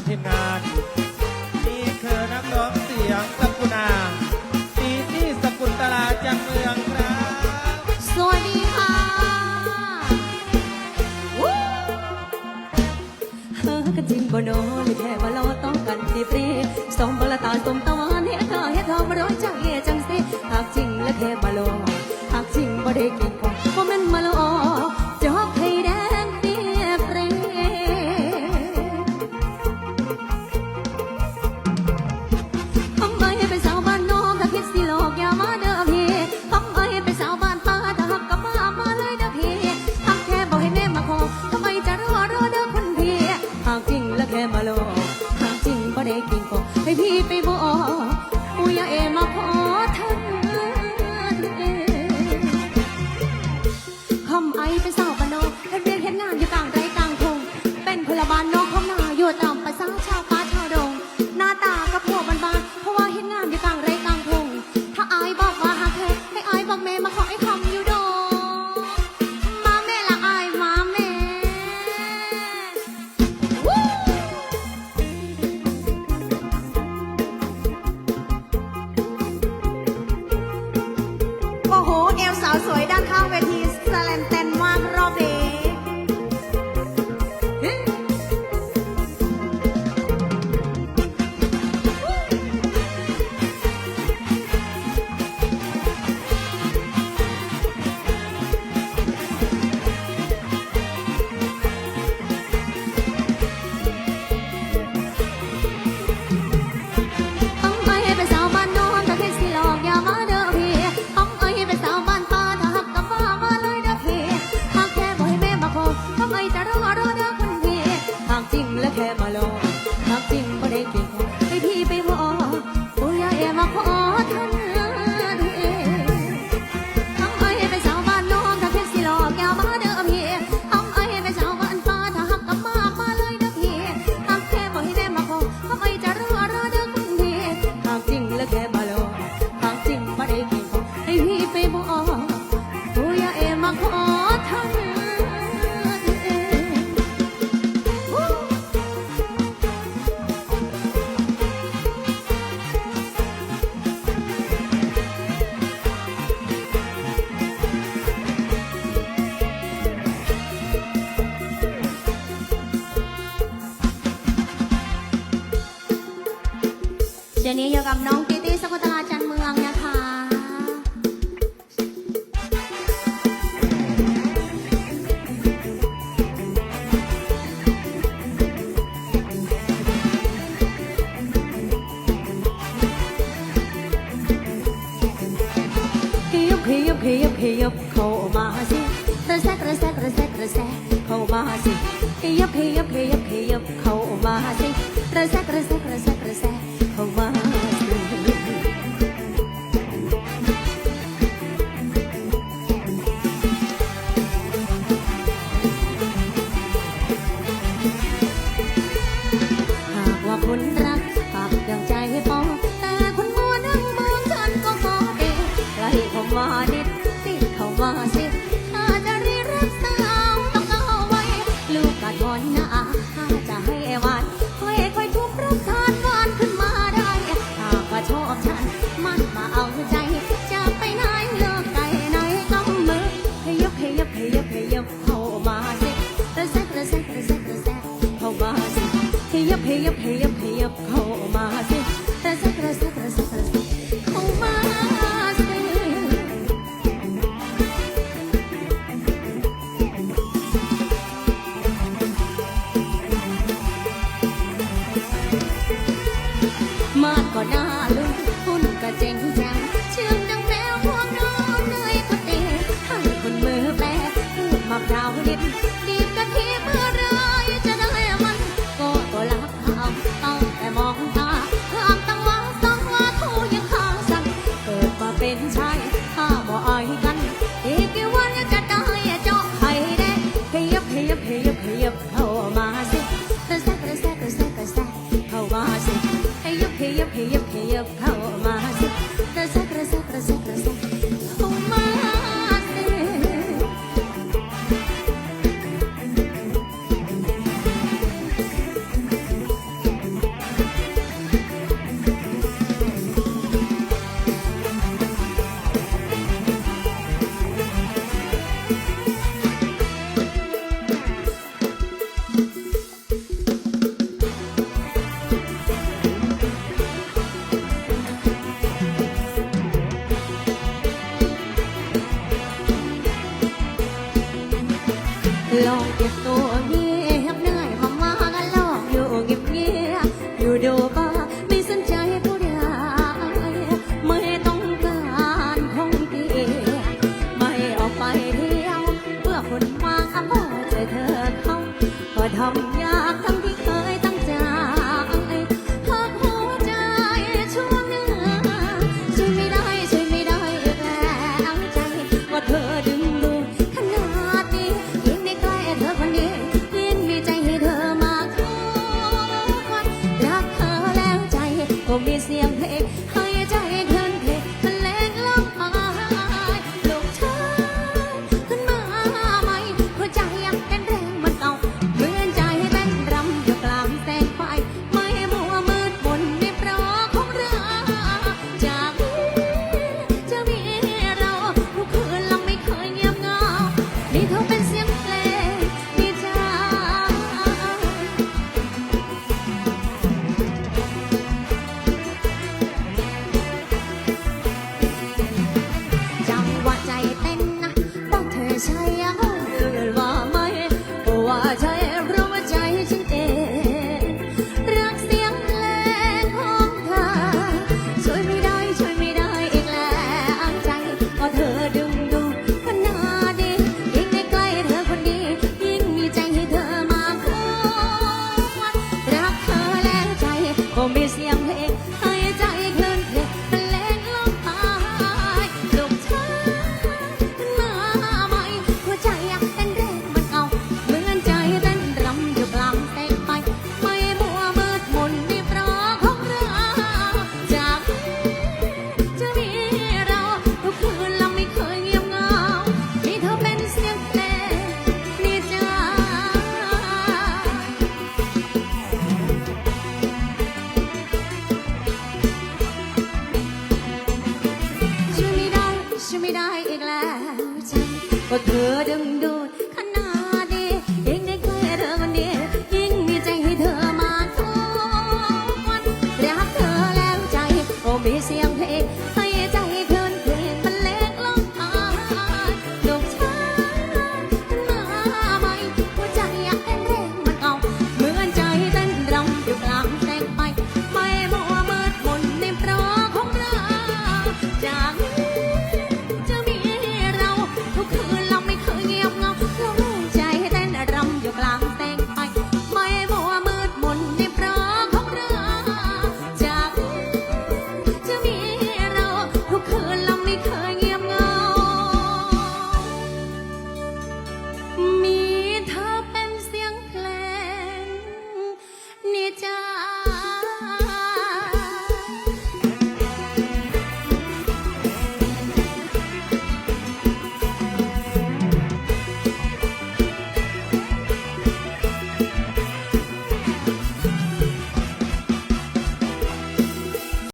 ำทีมงานนี่คือนักร้องเสียงสกุณาปีที่สกุลตลาจากเมืองครับ สวัสดีค่ะวู้เฮอกันจริงบ่โนเลยแค่บอล้อต้องกันที่ฟรีสมบลตาสมตะวันเฮ็ดทอเฮ็ดทองมร้อยจังเฮจังสิหากจริงและแค่บอล้อหากจริงบ่ได้กินของบ่แมันมาล ไปพี่ไปบอ ได้บ่ผู้ยาเอมาขอทานเดี๋ยวนี้อยู่กับน้อง ขยับขยับขยับขยับเข้ามาสิกระแซกกระแซกกระแซกกระแซกเข้ามาหากว่าคนรัก come. เจ๋เชื่อมดังแมวพวงน้องเนยพะเตให้คนมือแปรพูดมะพร้วดิบดีกะทิมือ จากทั้ที่เคยตั้งใจพัหัวใจช่วงนึ่ช่วยไม่ได้ช่วยไม่ได้แรงใจ ว่าเธอดึงดูดขนาดนี้ยิ่งได้ใกเธอคนนี้ยิ่งมีใจให้เธอมากทุกันรักเธอแล้วใจก็มีเสียง